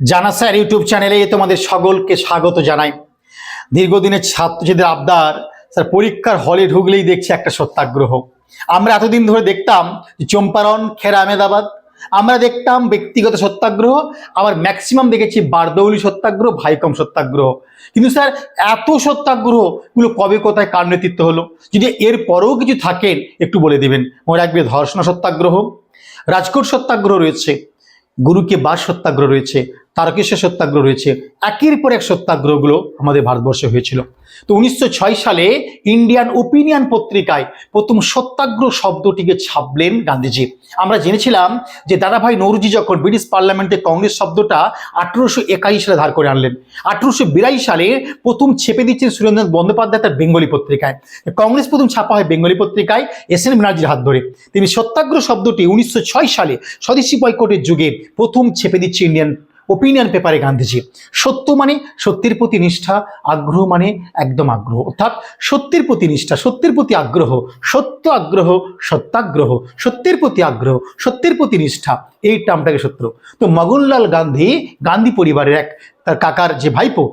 জানা sir, YouTube চ্যানেলে তোমাদের সকলকে স্বাগত জানাই। দীর্ঘদিনের ছাত্রছাত্রীদের আবদার, স্যার, পরীক্ষার হলে ঢুকলেই দেখছি একটা সত্যাগ্রহ। আমরা এতদিন ধরে দেখতাম চম্পারণ, খেরা, আহমেদাবাদ, আমরা দেখতাম ব্যক্তিগত সত্যাগ্রহ, আবার ম্যাক্সিমাম দেখেছি বারদৌলি সত্যাগ্রহ, ভাইকম সত্যাগ্রহ। কিন্তু স্যার, এত সত্যাগ্রহগুলো কবে কোথায় কার নেতৃত্ব হলো? যদি এর পরেও কিছু থাকেন একটু বলে দেবেন। মনে রাখবে, ধর্ষণ সত্যাগ্রহ, রাজকোট সত্যাগ্রহ রয়েছে, গুরুকে বাস সত্যাগ্রহ রয়েছে তারকেশ্বর সত্যাগ্রহ রয়েছে? একের পর এক সত্যাগ্রহগুলো আমাদের ভারতবর্ষে হয়েছিল। তো উনিশশো ছয় সালে ইন্ডিয়ান ওপিনিয়ন পত্রিকায় প্রথম সত্যাগ্রহ শব্দটিকে ছাপলেন গান্ধীজি। আমরা জেনেছিলাম যে দাদাভাই নৌরুজি যখন ব্রিটিশ পার্লামেন্টে কংগ্রেস শব্দটা আঠেরোশো একাশি সালে ধার করে আনলেন। আঠেরোশো বিরাশি সালে প্রথম ছেপে দিচ্ছেন সুরেন্দ্রনাথ বন্দ্যোপাধ্যায় তার বেঙ্গলি পত্রিকায়। কংগ্রেস প্রথম ছাপা হয় বেঙ্গলি পত্রিকায় এস এন ব্যানার্জির হাত ধরে। তিনি সত্যাগ্রহ শব্দটি উনিশশো ছয় সালে স্বদেশী বয়কটের যুগে প্রথম ছেপে দিচ্ছে ইন্ডিয়ান ওপিনিয়ন পেপারে গান্ধীজি, সত্য মানে সত্যের প্রতি নিষ্ঠা, আগ্রহ মানে একদম আগ্রহ। অর্থাৎ সত্যের প্রতি নিষ্ঠা, সত্যের প্রতি আগ্রহ, সত্য আগ্রহ, সত্যাগ্রহ, সত্যের প্রতি আগ্রহ, সত্যের প্রতি নিষ্ঠা এই টার্মটাকে সত্য। তো মগনলাল গান্ধী গান্ধী পরিবারের এক, তার কাকার যে ভাইপো,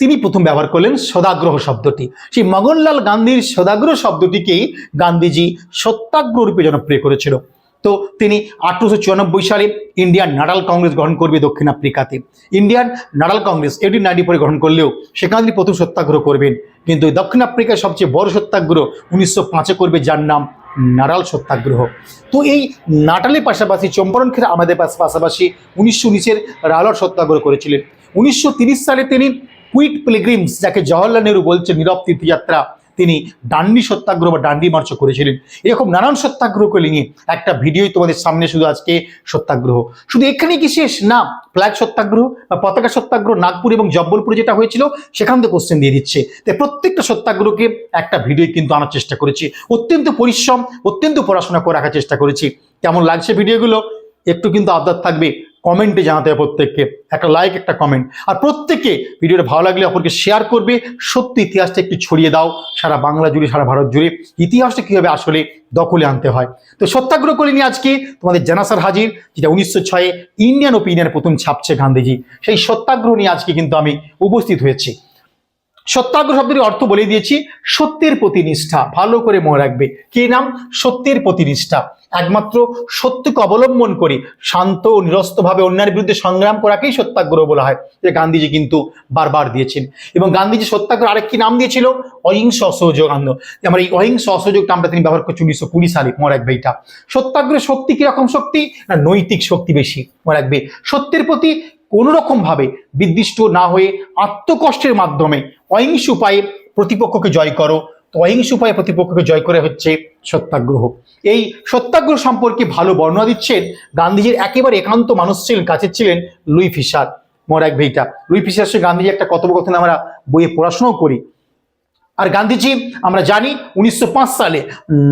তিনি প্রথম ব্যবহার করলেন সদাগ্রহ শব্দটি। সেই মগনলাল গান্ধীর সদাগ্রহ শব্দটিকেই গান্ধীজি সত্যাগ্রহ রূপে জনপ্রিয় করেছিল। তো তিনি আঠারোশো চুরানব্বই সালে ইন্ডিয়ান নাডাল কংগ্রেস গ্রহণ করবে দক্ষিণ আফ্রিকাতে। Indian Natal Congress eighteen ninety পরে গঠন করলেও সেখানে তিনি প্রথম সত্যাগ্রহ করবেন। কিন্তু দক্ষিণ আফ্রিকার সবচেয়ে বড় সত্যাগ্রহ উনিশশো পাঁচে করবে, যার নাম নাডাল সত্যাগ্রহ। তো এই নাটালের পাশাপাশি চম্পারণ ক্ষেত্রে আমাদের পাশ- পাশাপাশি উনিশশো উনিশের রালর সত্যাগ্রহ করেছিলেন। উনিশশো সালে তিনি কুইট পিলগ্রিমস, যাকে জওয়াহরলাল নেহরু বলছেন নীরব তীর্থযাত্রা তিনি ডান্ডি সত্যাগ্রহ বা ডান্ডি মার্চ করেছিলেন। এরকম নানান সত্যাগ্রহকে নিয়ে একটা ভিডিওই তোমাদের সামনে শুধু আজকে সত্যাগ্রহ। শুধু এখানে কি শেষ? না, ফ্ল্যাগ সত্যাগ্রহ বা পতাকা সত্যাগ্রহ নাগপুর এবং জব্বলপুরে যেটা হয়েছিল, সেখান থেকে কোশ্চেন দিয়ে দিচ্ছে। তাই প্রত্যেকটা সত্যাগ্রহকে একটা ভিডিও কিন্তু আনার চেষ্টা করেছি। অত্যন্ত পরিশ্রম, অত্যন্ত পড়াশোনা করে রাখার চেষ্টা করেছি। কেমন লাগছে ভিডিওগুলো? একটু কিন্তু আবদার থাকবে। কমেন্টে জানাতে হবে প্রত্যেককে। একটা লাইক একটা কমেন্ট আর প্রত্যেকে ভিডিওটা ভালো লাগলে অপরকে শেয়ার করবে। সত্য ইতিহাসটা একটু ছড়িয়ে দাও। সারা বাংলা জুড়ে, সারা ভারত জুড়ে ইতিহাসটা কীভাবে আসলে দখলে আনতে হয়। তো সত্যাগ্রহ করে নিয়ে আজকে তোমাদের জানাসার হাজির, যেটা উনিশশো ছয়ে ইন্ডিয়ান ওপিনিয়নের প্রথম ছাপছে গান্ধীজি। সেই সত্যাগ্রহ নিয়ে আজকে কিন্তু আমি উপস্থিত হয়েছি। সত্যাগ্রহ শব্দের অর্থ বলে দিয়েছি, সত্যের প্রতি নিষ্ঠা ভালো করে মনে রাখবে। কি নাম? সত্যের প্রতি নিষ্ঠা একমাত্র সত্যকে অবলম্বন করে শান্ত ও নিরস্তভাবে অন্যায়ের বিরুদ্ধে সংগ্রাম করাকেই সত্যাগ্রহ বলা হয় যে গান্ধীজি কিন্তু বারবার দিয়েছেন। এবং গান্ধীজি সত্যাগ্রহ আরেকটি নাম দিয়েছিল, অহিংস অসহযোগ আন্দোলন আমার এই অহিংস অসহযোগ নামটা তিনি ব্যবহার করছেন উনিশশো কুড়ি সালে, মনে রাখবে এটা সত্যাগ্রহ শক্তি কীরকম শক্তি? না নৈতিক শক্তি বেশি, মনে রাখবে। সত্যের প্রতি কোনো রকম ভাবে বিদ্বিষ্ট না হয়ে আত্মকষ্টের মাধ্যমে অহিংস উপায়ে প্রতিপক্ষকে জয় করো। তো অহিংস উপায়ে প্রতিপক্ষকে জয় করে হচ্ছে সত্যাগ্রহ। এই সত্যাগ্রহ সম্পর্কে ভালো বর্ণনা দিচ্ছেন গান্ধীজির একেবারে একান্ত মানুষ ছিলেন কাছে ছিলেন লুই ফিসার। মনে ভেইটা। লুই ফিসার সঙ্গে গান্ধীজি একটা কথোপকথন আমরা বইয়ে পড়াশোনাও করি। আর গান্ধীজি, আমরা জানি উনিশশো পাঁচ সালে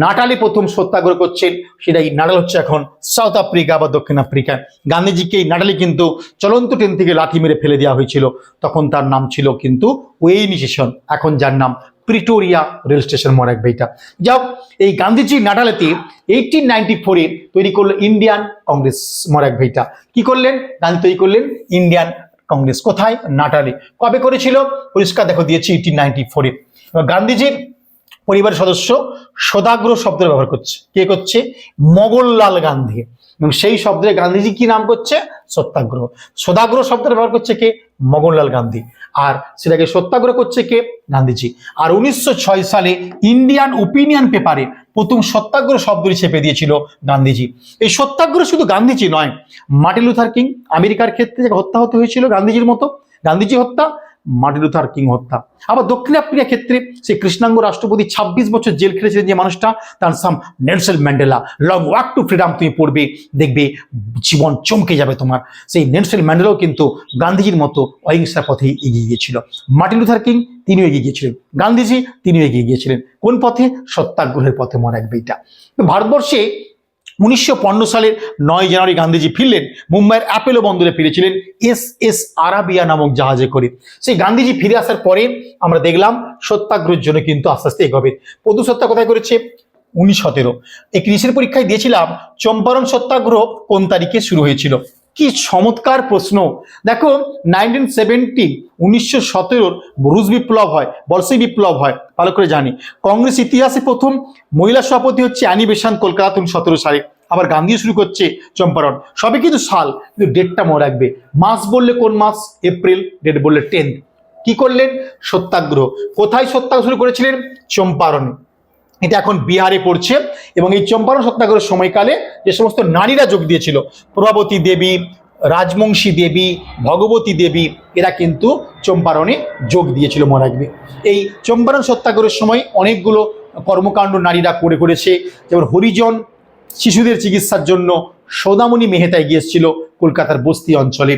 নাটালে প্রথম সত্যাগ্রহ করছেন, সেটাই নাটাল হচ্ছে এখন সাউথ আফ্রিকা বা দক্ষিণ আফ্রিকা। গান্ধীজিকে এই নাটালে কিন্তু চলন্ত ট্রেন থেকে লাথি মেরে ফেলে দেওয়া হয়েছিল। তখন তার নাম ছিল কিন্তু ওয়েইনি স্টেশন, এখন যার নাম প্রিটোরিয়া রেল স্টেশন মনে রাখবে এটা। যাও এই গান্ধীজি নাটালেতে এইটিন নাইনটি ফোরে তৈরি করল ইন্ডিয়ান কংগ্রেস মনে রাখবে এটা। কি করলেন? গান্ধী তৈরি করলেন ইন্ডিয়ান কংগ্রেস। কোথায়? নাটালে। কবে করেছিল? পরিষ্কার দেখো, দিয়েছি এইটিন নাইনটি ফোরে গান্ধীজির পরিবারের সদস্য সদাগ্রহ শব্দ ব্যবহার করছে। কে করছে? মগনলাল গান্ধী। এবং সেই শব্দে গান্ধীজি কি নাম করছে? সত্যাগ্রহ। সদাগ্রহ শব্দ ব্যবহার করছে কে? মগনলাল গান্ধী। আর সেটাকে সত্যাগ্রহ করছে কে? গান্ধীজি। আর উনিশশো ছয় সালে ইন্ডিয়ান ওপিনিয়ন পেপারে প্রথম সত্যাগ্রহ শব্দটি চেপে দিয়েছিল গান্ধীজি। এই সত্যাগ্রহ শুধু গান্ধীজি নয়, মার্টিন লুথার কিং আমেরিকার ক্ষেত্রে হত্যা হতে হয়েছিল গান্ধীজির মতো, গান্ধীজি হত্যা মার্টিন লুথার কিং হত্যা। আবার দক্ষিণ আফ্রিকার ক্ষেত্রে সেই কৃষ্ণাঙ্গ রাষ্ট্রপতি ছাব্বিশ বছর জেল খেটেছিলেন যে মানুষটা, তার সাম Nelson Mandela. Long walk to freedom তুমি পড়বে, দেখবে জীবন চমকে যাবে তোমার। সেই নেলসন ম্যান্ডেলাও কিন্তু গান্ধীজির মতো অহিংসার পথেই এগিয়ে গিয়েছিল। মার্টিন লুথার কিং, তিনিও এগিয়ে গিয়েছিলেন। গান্ধীজি, তিনিও এগিয়ে গিয়েছিলেন। কোন পথে? সত্যাগ্রহের পথে মনে রাখবে এটা। ভারতবর্ষে উনিশশো পনেরো সালের নয় জানুয়ারি গান্ধীজি ফিরলেন, মুম্বাইয়ের অ্যাপেলো বন্দরে ফিরেছিলেন এস এস আরাবিয়া নামক জাহাজে করে। সেই গান্ধীজি ফিরে আসার পরে আমরা দেখলাম সত্যাগ্রহের জন্য কিন্তু আস্তে আস্তে এগোবে। পদু সত্যা কোথায় করেছে? উনিশ সতেরো। একটি পরীক্ষায় দিয়েছিলাম, চম্পারণ সত্যাগ্রহ কোন তারিখে শুরু হয়েছিল? কি চমৎকার প্রশ্ন। দেখো নাইনটিন সেভেন্টি উনিশশো সতেরোর রুশ বিপ্লব হয় বর্ষী বিপ্লব হয়, ভালো করে জানি। কংগ্রেস ইতিহাসে প্রথম মহিলা সভাপতি হচ্ছে অ্যানি বেসান্ত, কলকাতা তুমি সতেরো সালে। আবার গান্ধী শুরু করছে চম্পারণ। সবই কিন্তু সাল, কিন্তু ডেটটা মনে রাখবে। মাস বললে কোন মাস? এপ্রিল ডেট বললে টেন্থ কি করলেন? সত্যাগ্রহ। কোথায় সত্যাগ্রহ শুরু করেছিলেন? চম্পারণ। এটা এখন বিহারে পড়ছে এবং এই চম্পারণ সত্যাগ্রহের সময়কালে যে সমস্ত নারীরা যোগ দিয়েছিল, প্রভাবতী দেবী, রাজবংশী দেবী, ভগবতী দেবী, এরা কিন্তু চম্পারণে যোগ দিয়েছিল মনে রাখবে এই চম্পারণ সত্যাগ্রহের সময় অনেকগুলো কর্মকাণ্ড নারীরা করে করেছে, যেমন হরিজন শিশুদের চিকিৎসার জন্য সৌদামণি মেহতা গিয়েছিল কলকাতার বস্তি অঞ্চলে।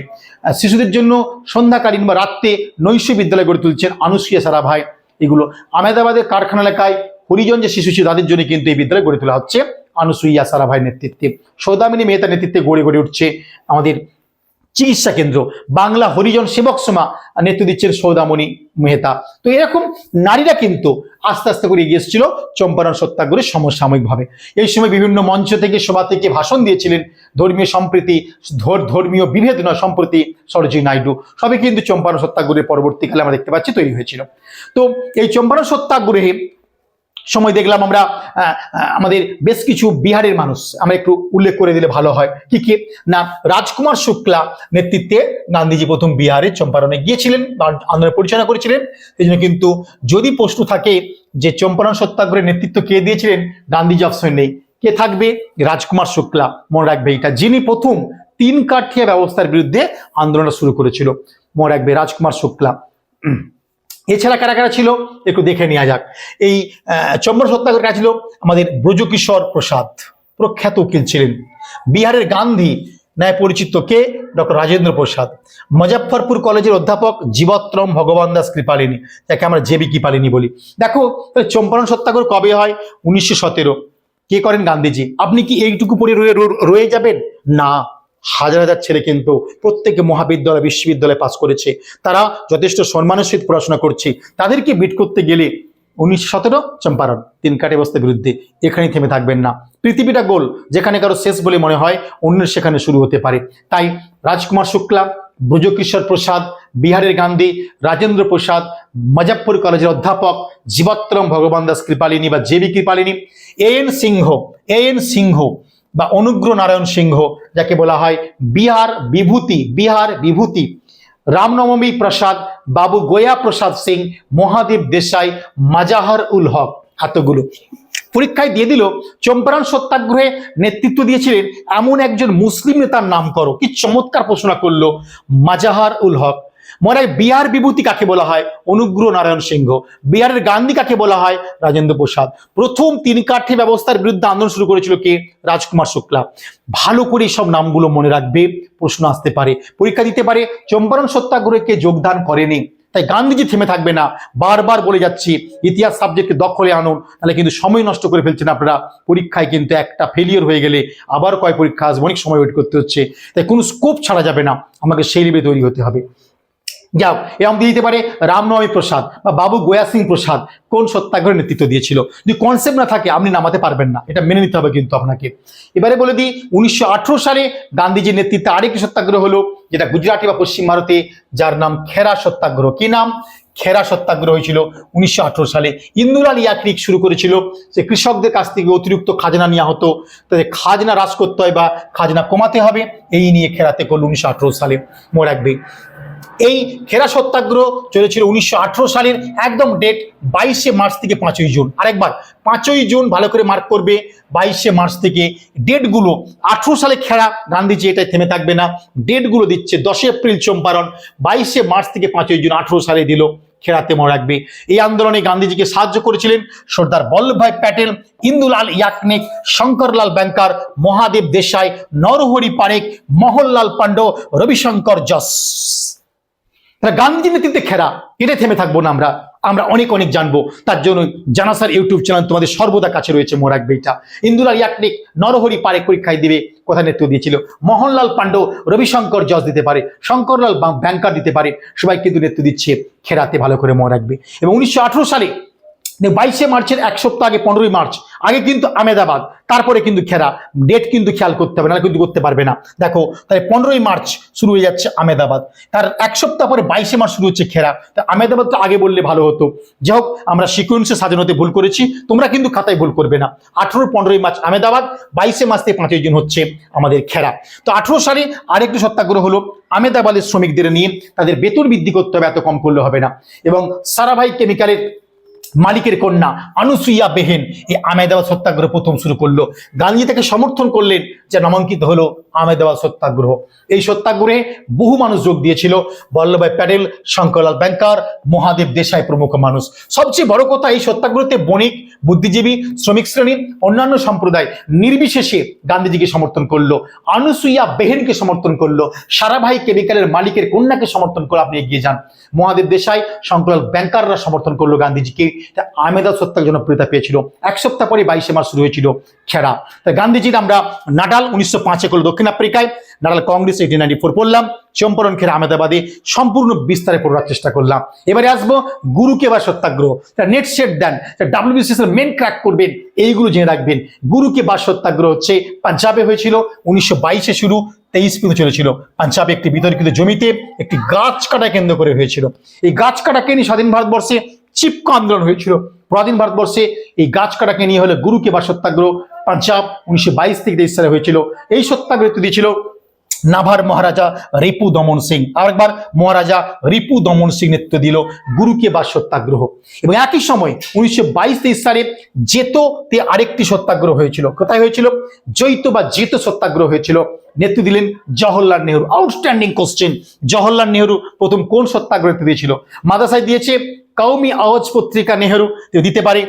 শিশুদের জন্য সন্ধ্যাকালীন বা রাত্রে নৈশ বিদ্যালয় গড়ে তুলছেন আনুসিয়া সারাভাই। এগুলো আহমেদাবাদের কারখানা এলাকায় হরিজন যে শিশু ছিল, তাদের জন্য কিন্তু এই বিদ্যালয় গড়ে তোলা হচ্ছে। আনুসুইয়া সারাভাইয়ের নেতৃত্বে, সৌদামিনী মেহতার নেতৃত্বে গড়ে গড়ে উঠছে আমাদের চিকিৎসা কেন্দ্র। বাংলা হরিজন সেবক সমা নেতৃত্ব দিচ্ছেন সৌদামণি মেহতা। তো এরকম নারীরা কিন্তু আস্তে আস্তে করে এগিয়ে এসেছিল চম্পারণ সত্যাগ্রহে সমসাময়িকভাবে। এই সময় বিভিন্ন মঞ্চ থেকে, সভা থেকে ভাষণ দিয়েছিলেন ধর্মীয় সম্প্রীতি, ধর- ধর্মীয় বিভেদ নয়, সম্প্রতি সরোজিনী নাইডু। সবই কিন্তু চম্পারণ সত্যাগ্রহের পরবর্তীকালে আমরা দেখতে পাচ্ছি তৈরি হয়েছিল। তো এই চম্পারণ সত্যাগ্রহে সময় দেখলাম আমরা আমাদের বেশ কিছু বিহারের মানুষ। আমরা একটু উল্লেখ করে দিলে ভালো হয়। কি কি? না, রাজকুমার শুক্লা নেতৃত্বে গান্ধীজি প্রথম বিহারে চম্পারণে গিয়েছিলেন আন্দোলন পরিচালনা করেছিলেন। এই জন্য কিন্তু যদি প্রশ্ন থাকে যে চম্পারণ সত্যাগ্রহের নেতৃত্ব কে দিয়েছিলেন, গান্ধীজি অপশন নেই। কে থাকবে? রাজকুমার শুক্লা। মনে রাখবে এটা যিনি প্রথম তিন কাঠিয়া ব্যবস্থার বিরুদ্ধে আন্দোলন শুরু করেছিল। মনে রাখবে রাজকুমার শুক্লা। এছাড়া কারা কারা ছিল? একটু দেখে নেওয়া যাক। এই চম্বর সত্যাগ্রহ কারা ছিল? আমাদের ব্রজকিশোর প্রসাদ, প্রখ্যাত উকিল ছিলেন। বিহারের গান্ধী, ন্যায় পরিচিত কে? ডক্টর রাজেন্দ্র প্রসাদ। মুজফ্ফরপুর কলেজের অধ্যাপক জীবত্রম ভগবান দাস কৃপালিনী, যাকে আমরা জেবি কৃপালিনী বলি। দেখো চম্পারণ সত্যাগ্রহ কবে হয়? উনিশশো সতেরো। কে করেন গান্ধীজি? আপনি কি এইটুকু পরে রয়ে- রয়ে যাবেন? না। হাজার হাজার ছেলে কিন্তু প্রত্যেকে মহাবিদ্যালয়, বিশ্ববিদ্যালয়ে পাস করেছে। তারা যথেষ্ট সম্মানের সহিত পড়াশোনা করছে। তাদেরকে বিট করতে গেলে উনিশশো সতেরো চম্পারণ, তিন কাটে বস্তার বিরুদ্ধে এখানেই থেমে থাকবেন না। পৃথিবীটা গোল, যেখানে কারও শেষ বলে মনে হয় অন্যের সেখানে শুরু হতে পারে। তাই রাজকুমার শুক্লা, ব্রজকিশোর প্রসাদ, বিহারের গান্ধী, রাজেন্দ্র প্রসাদ মুজফ্ফর কলেজের অধ্যাপক জীবত্রম ভগবান দাস কৃপালিনী বা JB Kripalani, A N Sinha, A N Sinha বা অনুগ্রহ নারায়ণ সিংহ, যাকে বলা হয় বিহার বিভূতি বিহার বিভূতি। রামনবমী প্রসাদ, বাবু গোয়া প্রসাদ সিং, মহাদেব দেশাই, মাজাহার উল হক, এতগুলো। পরীক্ষায় দিয়ে দিল, চম্পারণ সত্যাগ্রহে নেতৃত্ব দিয়েছিলেন এমন একজন মুসলিম নেতার নাম করো। কি চমৎকার প্রশ্ন করল, মাজাহার উল হক। মনে হয় বিহার বিভূতি কাকে বলা হয়? অনুগ্রহ নারায়ণ সিংহ। বিহারের গান্ধী কাকে বলা হয়? রাজেন্দ্র প্রসাদ। প্রথম তিন কাঠি ব্যবস্থার বিরুদ্ধে আন্দোলন শুরু করেছিল কে? রাজকুমার শুক্লা। ভালো করে সব নামগুলো মনে রাখবে, প্রশ্ন আসতে পারে। পরীক্ষা দিতে পারে, চম্পারণ সত্যাগ্রহে কে যোগদান করেনি। তাই গান্ধীজি থেমে থাকবে না। বারবার বলে যাচ্ছি, ইতিহাস সাবজেক্টকে দখলে আনুন তাহলে কিন্তু সময় নষ্ট করে ফেলছেন আপনারা। পরীক্ষায় কিন্তু একটা ফেলিওর হয়ে গেলে আবার কয় পরীক্ষা আসবে? অনেক সময় ওয়েট করতে হচ্ছে। তাই কোনো স্কোপ ছাড়া যাবে না। আমাকে সেই লেভেলে তৈরি হতে হবে। যাও এরকম দিয়ে দিতে পারে রামনবমী প্রসাদ বা বাবু গোয়া সিং প্রসাদ। কোন সত্যাগ্রহের নেতৃত্ব দিয়েছিল? যদি কনসেপ্ট না থাকে, আপনি নামাতে পারবেন না। এটা মেনে নিতে হবে কিন্তু আপনাকে। এবারে বলে দিই, উনিশশো আঠারো সালে গান্ধীজির নেতৃত্বে আরেকটি সত্যাগ্রহ হলো, যেটা গুজরাটি বা পশ্চিম ভারতে, যার নাম খেরা সত্যাগ্রহ। কি নাম? খেরা সত্যাগ্রহ হয়েছিল উনিশশো আঠারো সালে। ইন্দুলাল ইয়াকরিক শুরু করেছিল, যে কৃষকদের কাছ থেকে অতিরিক্ত খাজনা নেওয়া হতো, তাদের খাজনা হ্রাস করতে হয় বা খাজনা কমাতে হবে। এই নিয়ে খেরাতে করল উনিশশো সালে। মনে রাখবে এই খেরা সত্যাগ্রহ চলেছিল উনিশশো আঠেরো সালের একদম ডেট বাইশে মার্চ থেকে পাঁচই জুন। আরেকবার, পাঁচই জুন ভালো করে মার্ক করবে, বাইশে মার্চ থেকে। ডেটগুলো আঠেরো সালে খেরা, গান্ধীজি এটাই থেমে থাকবে না। ডেটগুলো দিচ্ছে দশই এপ্রিল চম্পারণ, বাইশে মার্চ থেকে পাঁচই জুন আঠেরো সালে দিল, খেরাতে মনে রাখবে। এই আন্দোলনে গান্ধীজিকে সাহায্য করেছিলেন সর্দার বল্লভভাই প্যাটেল, ইন্দুলাল ইয়াকনিক, শঙ্করলাল ব্যাংকার, মহাদেব দেশাই, নরহরি পারেখ মোহনলাল পাণ্ড রবিশঙ্কর জস তারা গান্ধীজি নেতৃত্বে খেরা এটা থেমে থাকব না আমরা। আমরা অনেক অনেক জানব। তার জন্য জানাসার ইউটিউব চ্যানেল তোমাদের সর্বদা কাছে রয়েছে, মনে রাখবে এটা। ইন্দুলাল ইয়াকনিক নরহরি পারেখ পরীক্ষায় দিবে, কোথায় নেতৃত্ব দিয়েছিল? মোহনলাল পাণ্ড রবিশঙ্কর জজ দিতে পারে, শঙ্করলাল ব্যাংকার দিতে পারে। সবাই কিন্তু নেতৃত্ব দিচ্ছে খেরাতে ভালো করে মনে রাখবে। এবং উনিশশো আঠারো সালে বাইশে মার্চের এক সপ্তাহ আগে, পনেরোই মার্চ আগে কিন্তু আমেদাবাদ, তারপরে কিন্তু খেরা। ডেট কিন্তু খেয়াল করতে হবে না কিন্তু করতে পারবে না। দেখো, তাহলে পনেরোই মার্চ শুরু হয়ে যাচ্ছে আমেদাবাদ। তার এক সপ্তাহ পরে বাইশে মার্চ শুরু হচ্ছে খেরা। তা আমেদাবাদ তো আগে বললে ভালো হতো। যাই হোক, আমরা সিকুয়েন্সে সাজানোতে ভুল করেছি, তোমরা কিন্তু খাতায় ভুল করবে না। আঠেরো, পনেরোই মার্চ আমেদাবাদ, বাইশে মার্চ থেকে পাঁচই জুন হচ্ছে আমাদের খেরা। তো আঠেরো সালে আরেকটি সত্যাগ্রহ হলো, আমেদাবাদের শ্রমিকদের নিয়ে তাদের বেতন বৃদ্ধি করতে হবে, এত কম করলে হবে না। এবং সারাভাই কেমিক্যালের মালিকের কন্যা আনুসুইয়া বেহেন এই আমেদাবাদ সত্যাগ্রহ প্রথম শুরু করল। গান্ধী তাকে সমর্থন করলেন যে নামাঙ্কিত হলো আমেদাবাদ সত্যাগ্রহ। এই সত্যাগ্রহে বহু মানুষ যোগ দিয়েছিল। বল্লভভাই প্যাটেল, শঙ্করলাল ব্যাংকার, মহাদেব দেশাই প্রমুখ মানুষ। সবচেয়ে বড় কথা, এই সত্যাগ্রহতে বণিক, বুদ্ধিজীবী, শ্রমিক শ্রেণি অন্যান্য সম্প্রদায় নির্বিশেষে গান্ধীজিকে সমর্থন করল। আনুসুইয়া বেহেনকে সমর্থন করল। সারাভাই কেমিক্যালের মালিকের কন্যাকে সমর্থন করে আপনি এগিয়ে যান। মহাদেব দেশাই, শঙ্করলাল ব্যাংকাররা সমর্থন করল গান্ধীজিকে। তা আমেদা সত্যার জনপ্রিয়তা পেয়েছিল। এক সপ্তাহ পরে বাইশে মার্চ শুরু হয়েছিল খেরা তা গান্ধীজির আমরা নাডাল উনিশশো পাঁচে করল দক্ষিণ আফ্রিকায়। Natal Congress eighteen ninety four পড়লাম। চম্পরণ খেরা আহমেদাবাদে সম্পূর্ণ বিস্তারে পড়ার চেষ্টা করলাম। এবারে আসব গুরুকে বা সত্যাগ্রহ। নেট সেট দেন। ডাব্লিউবিসিএস এর মেন ক্র্যাক করবেন, এইগুলো জেনে রাখবেন। গুরুকে বা সত্যাগ্রহ হচ্ছে পাঞ্জাবে হয়েছিল, উনিশশো বাইশে শুরু, তেইশ পর্যন্ত চলেছিল পাঞ্জাবে একটি বিতর্কিত জমিতে একটি গাছ কাটা কেন্দ্র করে হয়েছিল। এই গাছ কাটাকে নিয়ে স্বাধীন ভারতবর্ষে চিপকো আন্দোলন হয়েছিল। পরাধীন ভারতবর্ষে এই গাছ কাটাকে নিয়ে হলে গুরুকে বা সত্যাগ্রহ। পাঞ্জাব উনিশশো বাইশ থেকে তেইশ সালে হয়েছিল। এই সত্যাগ্রহ দিয়েছিল নাভার মহারাজা রিপু দমন সিং। আরেকবার মহারাজা রিপু দমন সিং নেতৃত্ব দিল গুরুকে বা সত্যাগ্রহ। এবং একই সময় উনিশশো বাইশ তেইশ সালে জেতোতে আরেকটি সত্যাগ্রহ হয়েছিল। কোথায় হয়েছিল? জৈত বা জেতো সত্যাগ্রহ হয়েছিল। নেতৃত্ব দিলেন জওহরলাল নেহরু। আউটস্ট্যান্ডিং কোশ্চেন জওহরলাল নেহরু প্রথম কোন সত্যাগ্রহ দিয়েছিল? মাদাসায় দিয়েছে কৌমি আওয়াজ পত্রিকা নেহরু দিতে পারে,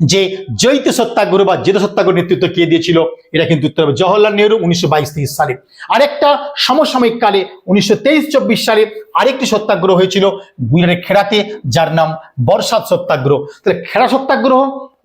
যে জৈত সত্যাগ্রহ বা জেদ সত্যাগ্রহ নেতৃত্ব কে দিয়েছিল, এটা কিন্তু উত্তর হবে জওহরলাল নেহরু উনিশশো বাইশ তেইশ সালে। আরেকটা সমসাময়িক কালে উনিশশো তেইশ চব্বিশ সালে আরেকটি সত্যাগ্রহ হয়েছিল গুজরাটের খেড়াতে, যার নাম বর্ষাত সত্যাগ্রহ। তাহলে খেড়া সত্যাগ্রহ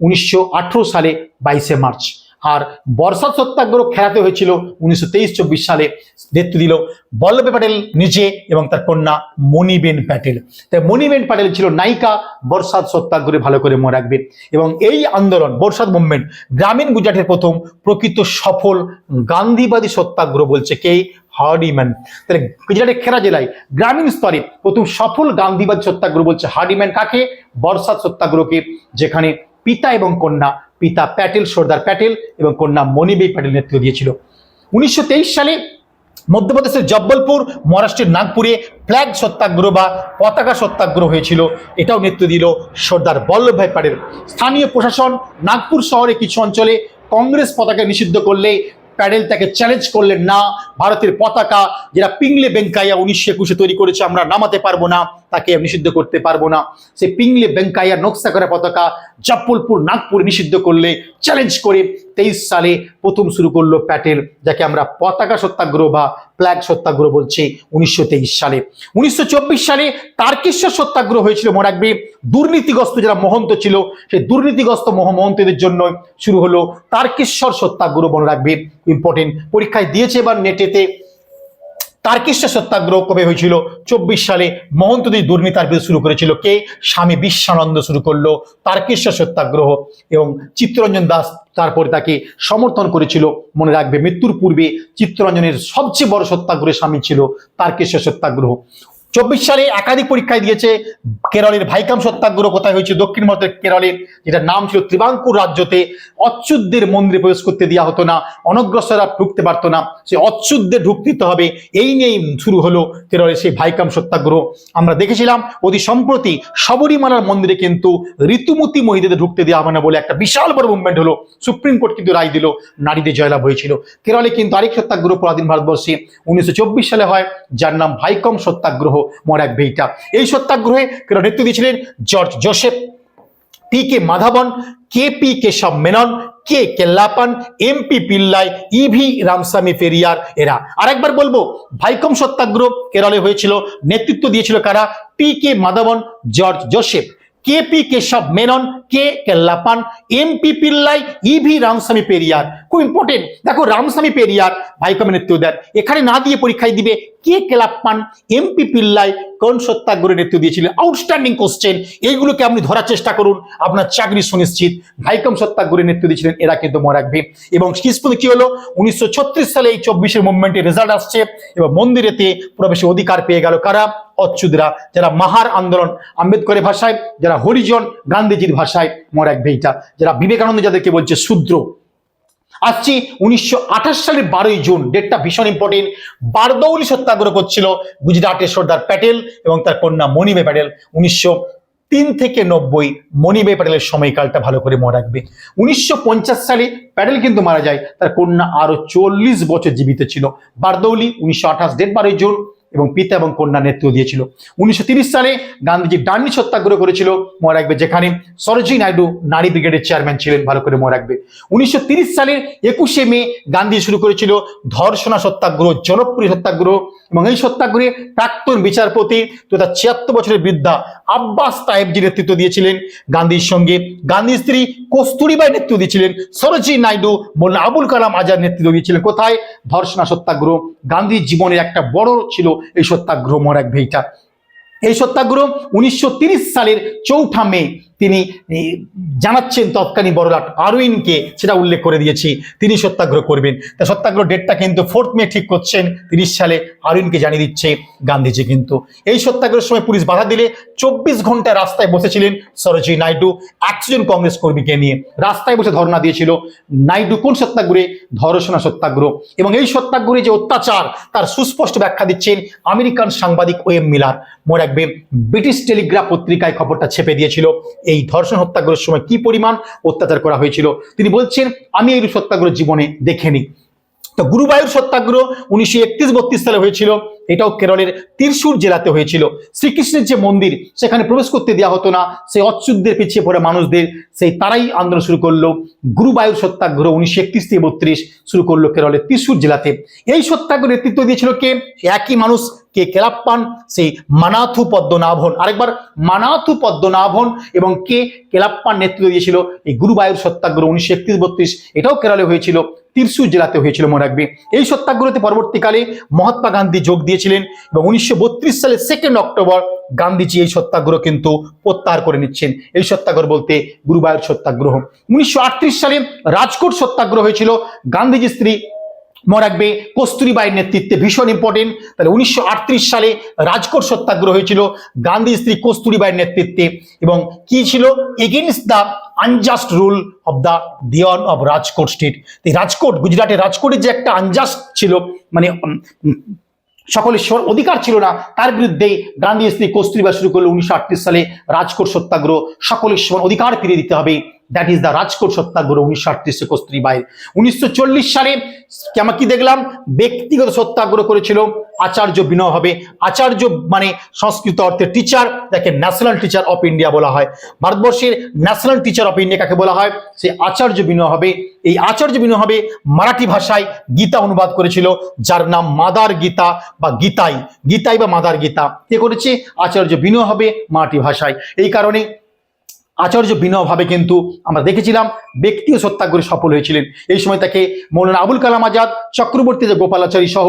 উনিশশো আঠেরো সালে বাইশে মার্চ। আর বর্ষাত সত্যাগ্রহ খেলাতে হয়েছিল উনিশশো তেইশ চব্বিশ সালে। নেতৃত্ব দিল বল্লভ প্যাটেল নিজে এবং তার কন্যা মণিবেন প্যাটেল। তাই মণিবেন প্যাটেল ছিল নায়িকা বর্ষাত সত্যাগ্রহে ভালো করে মনে রাখবে। এবং এই আন্দোলন বর্ষাত মুভমেন্ট গ্রামীণ গুজরাটের প্রথম প্রকৃত সফল গান্ধীবাদী সত্যাগ্রহ বলছে কে? হার্ডিম্যান। তাহলে গুজরাটের খেরা জেলায় গ্রামীণ স্তরে প্রথম সফল গান্ধীবাদী সত্যাগ্রহ বলছে হার্ডিম্যান কাকে? বর্ষাত সত্যাগ্রহকে, যেখানে পিতা এবং কন্যা, পিতা প্যাটেল, সর্দার প্যাটেল এবং কন্যা মনিবে প্যাটেল নেতৃত্ব দিয়েছিল। উনিশশো তেইশ সালে মধ্যপ্রদেশের জব্বলপুর, মহারাষ্ট্রের নাগপুরে ফ্ল্যাগ সত্যাগ্রহ বা পতাকা সত্যাগ্রহ হয়েছিল। এটাও নেতৃত্ব দিল সর্দার বল্লভভাই প্যাটেল। স্থানীয় প্রশাসন নাগপুর শহরে কিছু অঞ্চলে কংগ্রেস পতাকা নিষিদ্ধ করলে প্যাডেল তাকে চ্যালেঞ্জ করলেন, না, ভারতের পতাকা যেটা পিংলে বেঙ্কাইয়া উনিশশো একুশে তৈরি করেছে, আমরা নামাতে পারব না, তাকে নিষিদ্ধ করতে পারব না। সে পিংলে বেঙ্কাইয়া নকশা করা পতাকা জব্বলপুর নাগপুর নিষিদ্ধ করলে চ্যালেঞ্জ করে তেইশ সালে প্রথম শুরু করল প্যাটেল যাকে আমরা পতাকা সত্যাগ্রহ বা প্ল্যাগ সত্যাগ্রহ বলছি, উনিশশো তেইশ সালে। উনিশশো চব্বিশ সালে তার্কেশ্বর সত্যাগ্রহ হয়েছিল, মনে রাখবে। দুর্নীতিগ্রস্ত যারা মহন্ত ছিল, সেই দুর্নীতিগ্রস্ত মহ মহন্তদের জন্য শুরু হলো তার্কেশ্বর সত্যাগ্রহ, মনে রাখবে। ইম্পর্টেন্ট পরীক্ষায় দিয়েছে এবার নেটেতে তার্কেশ্বর সত্যাগ্রহ কবে হয়েছিল? চব্বিশ সালে মহন্তদের দুর্নীতার বিরুদ্ধে শুরু করেছিল কে? স্বামী বিশ্বানন্দ শুরু করল তারকেশ্বর সত্যাগ্রহ এবং চিত্তরঞ্জন দাস তারপরে তাকে সমর্থন করেছিল। মনে রাখবে, মৃত্যুর পূর্বে চিত্তরঞ্জনের সবচেয়ে বড় সত্যাগ্রহের স্বামী ছিল তারকেশ্বর সত্যাগ্রহ। চব্বিশ সালে একাধিক পরীক্ষায় দিয়েছে কেরলের ভাইকাম সত্যাগ্রহ, কোথায় হয়েছে? দক্ষিণ ভারতের কেরলের যেটা নাম ছিল ত্রিবাঙ্কুর রাজ্যতে অচ্যুতদের মন্দিরে প্রবেশ করতে দেওয়া হতো না অনগ্রসরা ঢুকতে পারতো না, সে অচ্যুতদের ঢুকতে হবে, এই নিয়েই শুরু হলো কেরলের সেই ভাইকাম সত্যাগ্রহ। আমরা দেখেছিলাম অতি সম্প্রতি শবরীমালার মন্দিরে কিন্তু ঋতুমতি মহিলাদের ঢুকতে দেওয়া হবে না বলে একটা বিশাল বড় মুভমেন্ট হলো, সুপ্রিম কোর্ট কিন্তু রায় দিল, নারীদের জয়লাভ হয়েছিল। কেরলে কিন্তু আরেক সত্যাগ্রহ পরাধীন ভারতবর্ষে উনিশশো চব্বিশ সালে হয়, যার নাম ভাইকম সত্যাগ্রহ। মরাক ভেইটা। এই সত্যাগ্রহে নেতৃত্ব দিয়েছিলেন George Joseph? T K Madhavan K P Kesava Menon K Kelappan MP Pillai, EV Ramaswamy Periyar এরা। আরেকবার বলব, ভাইকম সত্যাগ্রহ কেরলে হয়েছিল, নেতৃত্ব দিয়েছিল কারা? P K Madhavan, George Joseph. KP Kesava Menon K Kelappan MP Pillai EV Ramaswamy Periyar খুব important দেখো রামস্বামী পেরিয়ার ভাইকমের নেতৃত্ব দেন। এখানে না দিয়ে পরীক্ষায় দিবে কে কেলাপ্পান এমপি পিল্লাই কোন সত্যাগ্রহের নেতৃত্ব দিয়েছিলেন আউটস্ট্যান্ডিং কোশ্চেন এইগুলোকে আপনি ধরার চেষ্টা করুন। আপনার চাকরি সুনিশ্চিত। ভাইকম সত্যাগ্রহের নেতৃত্ব দিয়েছিলেন, এরা কিন্তু মনে রাখবে। এবং পর্যন্ত কি হলো? উনিশশো ছত্রিশ সালে এই চব্বিশের মুভমেন্টের রেজাল্ট আসছে। এবং মন্দিরেতে প্রবেশের অধিকার পেয়ে গেল কারা? অচ্যুতরা, যারা মাহার আন্দোলন, আম্বেদকরের ভাষায়, যারা হরিজন, গান্ধীজির ভাষায় মনে রাখবে এটা যারা বিবেকানন্দ যাদেরকে বলছে শূদ্র। আসছি উনিশশো সালের বারোই জুন ডেটটা ভীষণ ইম্পর্টেন্ট বারদৌলি সত্যাগ্রহ করছিল গুজরাটের সর্দার প্যাটেল এবং তার কন্যা মণিবে প্যাটেল। উনিশশো তিন থেকে নব্বই মণিবে প্যাটেলের সময়কালটা ভালো করে মনে রাখবে। উনিশশো পঞ্চাশ সালে প্যাটেল কিন্তু মারা যায়, তার কন্যা আরও চল্লিশ বছর জীবিত ছিল। বারদৌলি, উনিশশো আঠাশ ডেট বারোই জুন। এবং পিতা এবং কন্যা নেতৃত্ব দিয়েছিল। উনিশশো সালে গান্ধীজি ডান্ডি সত্যাগ্রহ করেছিল মনে রাখবে যেখানে সরোজি নাইডু নারী ব্রিগেডের চেয়ারম্যান ছিলেন ভালো করে মনে রাখবে। উনিশশো সালের একুশে মে গান্ধী শুরু করেছিল ধর্ষণা সত্যাগ্রহ জনপ্রিয় সত্যাগ্রহ এবং এই সত্যাগ্রহে প্রাক্তন বিচারপতি তথা ছিয়াত্তর বছরের বৃদ্ধা আব্বাস তাহেবজি নেতৃত্ব দিয়েছিলেন গান্ধীর সঙ্গে। গান্ধীর স্ত্রী কস্তুরীবাই নেতৃত্ব দিয়েছিলেন সরোজি নাইডু মোল্লা আবুল কালাম আজাদ নেতৃত্ব দিয়েছিলেন। কোথায়? ধর্ষণা সত্যাগ্রহ গান্ধীর জীবনের একটা বড় ছিল এই সত্যাগ্রহ মরাক ভেইটা। এই সত্যাগ্রহ উনিশশো সালের চৌঠা মে তিনি জানাচ্ছেন তৎকালীন বড়লাট আরউইনকে, সেটা উল্লেখ করে দিয়েছি, তিনি সত্যাগ্রহ করবেন। তা সত্যাগ্রহ ডেটটা কিন্তু ফোর্থ মে ঠিক করছেন, তিরিশ সালে আরউইনকে জানিয়ে দিচ্ছে গান্ধীজি কিন্তু। এই সত্যাগ্রহের সময় পুলিশ বাধা দিলে চব্বিশ ঘণ্টা রাস্তায় বসেছিলেন সরোজি নাইডু, একশো জন কংগ্রেস কর্মীকে নিয়ে। রাস্তায় বসে ধর্ণা দিয়েছিল নাইডু, কোন সত্যাগ্রহে? ধর্ষণা সত্যাগ্রহ। এবং এই সত্যাগ্রহে যে অত্যাচার, তার সুস্পষ্ট ব্যাখ্যা দিচ্ছেন আমেরিকান সাংবাদিক ওয়েম মিলার। মনে রাখবে ব্রিটিশ টেলিগ্রাফ পত্রিকায় খবরটা ছেপে দিয়েছিল এই ধর্ষণ হত্যাগ্রহের সময় কি পরিমাণ অত্যাচার করা হয়েছিল? তিনি বলছেন, আমি এই সত্যাগ্রহ জীবনে দেখেনি। তো গুরুবায়ুর সত্যাগ্রহ উনিশশো একত্রিশ সালে হয়েছিল। এটাও কেরলের ত্রিশূর জেলাতে হয়েছিল। শ্রীকৃষ্ণের যে মন্দির, সেখানে প্রবেশ করতে দেওয়া হতো না। সেই অচ্যুতদের পিছিয়ে পড়ে মানুষদের, সেই তারাই আন্দোলন শুরু করল। গুরুবায়ুর সত্যাগ্রহ উনিশশো একত্রিশ থেকে বত্রিশ শুরু করল কেরলের ত্রিশূর জেলাতে। এই সত্যাগ্রহ নেতৃত্ব দিয়েছিল কে? একই মানুষ, কে কেলাপ্পান, সেই মানাথু পদ্মনাভন। আরেকবার, মানাথু পদ্মনাভন এবং কে কেলাপ্পান নেতৃত্ব দিয়েছিল। এই গুরুবায়ুর সত্যাগ্রহ উনিশশো একত্রিশ বত্রিশ, এটাও কেরলে হয়েছিল। তিরসুর জেলাতে হয়েছিল মনে রাখবে। এই সত্যাগ্রহতে পরবর্তীকালে মহাত্মা গান্ধী যোগ দিয়েছিলেন এবং উনিশশো বত্রিশ সালের সেকেন্ড অক্টোবর গান্ধীজি এই সত্যাগ্রহ কিন্তু প্রত্যাহার করে নিচ্ছেন। এই সত্যাগ্রহ বলতে গুরুবায়ুর সত্যাগ্রহ। উনিশশো আটত্রিশ সালে রাজকোট সত্যাগ্রহ হয়েছিল। গান্ধীজির স্ত্রী মনে রাখবে কস্তুরীবাইয়ের নেতৃত্বে ভীষণ ইম্পর্টেন্ট তাহলে উনিশশো আটত্রিশ সালে রাজকোট সত্যাগ্রহ হয়েছিল, গান্ধী স্ত্রী কস্তুরীবাইয়ের নেতৃত্বে। এবং কি ছিল? Against the unjust rule of the Dewan of Rajkot state এই রাজকোট গুজরাটের রাজকোটের যে একটা আনজাস্ট ছিল মানে সকলের অধিকার ছিল না, তার বিরুদ্ধে গান্ধী স্ত্রী কস্তুরীবা শুরু করল উনিশশো আটত্রিশ সালে রাজকোট সত্যাগ্রহ। সকলের সমান অধিকার ফিরিয়ে দিতে হবে। That is the Rajkot satyagraha উনিশশো আটত্রিশ আটত্রিশে কস্তুরীবাই উনিশশো সালে কেমন কি দেখলাম ব্যক্তিগত সত্যাগ্রহ করেছিল আচার্য বিনয় হবে আচার্য মানে সংস্কৃত অর্থে টিচার যাকে ন্যাশনাল টিচার অফ ইন্ডিয়া বলা হয় ভারতবর্ষের ন্যাশনাল টিচার অফ ইন্ডিয়া কাকে বলা হয় সে আচার্য বিনয় হবে এই আচার্য বিনয় হবে মারাঠি ভাষায় গীতা অনুবাদ করেছিল যার নাম মাদার গীতা বা গীতাই গীতাই বা মাদার গীতা কে করেছে আচার্য বিনয় হবে মারাঠি ভাষায় এই কারণে আচার্য বিনয়ভাবে কিন্তু আমরা দেখেছিলাম ব্যক্তিও সত্যাগ্রহে সফল হয়েছিলেন। এই সময় তাকে মৌলানা আবুল কালাম আজাদ, চক্রবর্তী গোপালাচারী সহ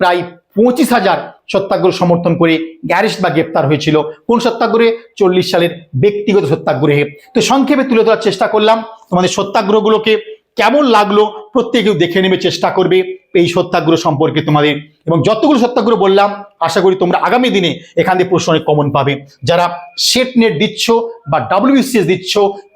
প্রায় পঁচিশ হাজার সত্যাগ্রহ সমর্থন করে গ্যারেস্ট বা গ্রেপ্তার হয়েছিল। কোন সত্যাগ্রহে? চল্লিশ সালের ব্যক্তিগত সত্যাগ্রহে। তো সংক্ষেপে তুলে ধরার চেষ্টা করলাম, তোমাদের সত্যাগ্রহগুলোকে কেমন লাগল প্রত্যেকেও দেখে নেবে, চেষ্টা করবে এই সত্যাগ্রহ সম্পর্কে তোমাদের। এবং যতগুলো সত্যাগ্রহ বললাম, আশা করি তোমরা আগামী দিনে এখান থেকে প্রশ্ন অনেক কমন পাবে। যারা সেট নেট দিচ্ছ বা ডাব্লিউবিসিএস দিচ্ছ,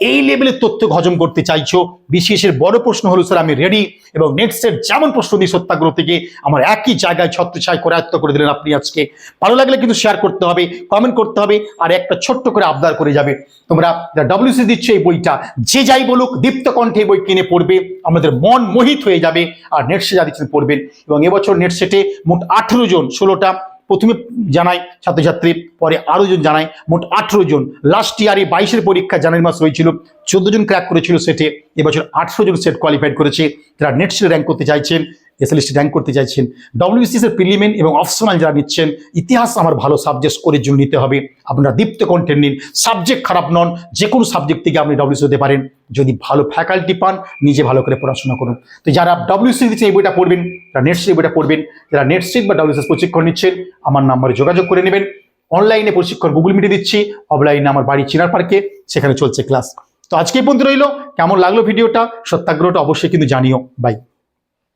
এই লেভেলের তথ্য হজম করতে চাইছো, বিশেষের বড় প্রশ্ন হলো, স্যার, আমি রেডি এবং নেট সেট যেমন প্রশ্ন দিই সত্যাগ্রহ থেকে, আমার একই জায়গায় ছত্রছায় করে আয়ত্ত করে দিলেন আপনি আজকে। ভালো লাগলে কিন্তু শেয়ার করতে হবে কমেন্ট করতে হবে, আর একটা ছোট্ট করে আবদার করে যাবে। তোমরা ডাব্লিউসি দিচ্ছ এই বইটা, যে যাই বলুক, দীপ্ত কণ্ঠে বই কিনে পড়বে, আমাদের মন মোহিত হয়ে যাবে, আর নেট সেট যা দিচ্ছেন পড়বেন। এবং এবছর নেট সেটে মোট আঠেরো জন, ষোলোটা প্রথমে জানাই ছাত্রছাত্রী, পরে আরও জন জানাই। মোট আঠেরো জন। লাস্ট ইয়ারে বাইশের পরীক্ষা জানুয়ারি মাস হয়েছিল। চোদ্দ জন ক্র্যাক করেছিল সেটে। এবছর আঠেরো জন সেট কোয়ালিফাইড করেছে। তারা নেট সেটে র্যাঙ্ক করতে চাইছেন এসএলএসটি র্যাঙ্ক করতে চাইছেন। ডব্লিউবিসিএস এর প্রিলিমেন এবং অপশনাল যারা নিচ্ছেন, ইতিহাস আমার ভালো সাবজেক্ট স্কোরের জন্য নিতে হবে। আপনারা দীপ্ত কন্টেন্ট নিন। সাবজেক্ট খারাপ নন যে কোনো সাবজেক্ট থেকে আপনি ডব্লিউসি হতে পারেন। যদি ভালো ফ্যাকাল্টি পান, নিজে ভালো করে পড়াশোনা করুন। তো যারা ডব্লিউসি দিচ্ছে এই বইটা পড়বেন, যারা নেট এই বইটা পড়বেন, যারা নেট সিট বা ডব্লিউসিএস প্রশিক্ষণ নিচ্ছেন, আমার নাম্বারে যোগাযোগ করে নেবেন। অনলাইনে প্রশিক্ষণ গুগল মিটে দিচ্ছি অফলাইনে আমার বাড়ি চিনার পার্কে সেখানে চলছে ক্লাস তো আজকে পর্যন্ত রইল। কেমন লাগল ভিডিওটা সত্যাগ্রহটা অবশ্যই কিন্তু জানিও। বাই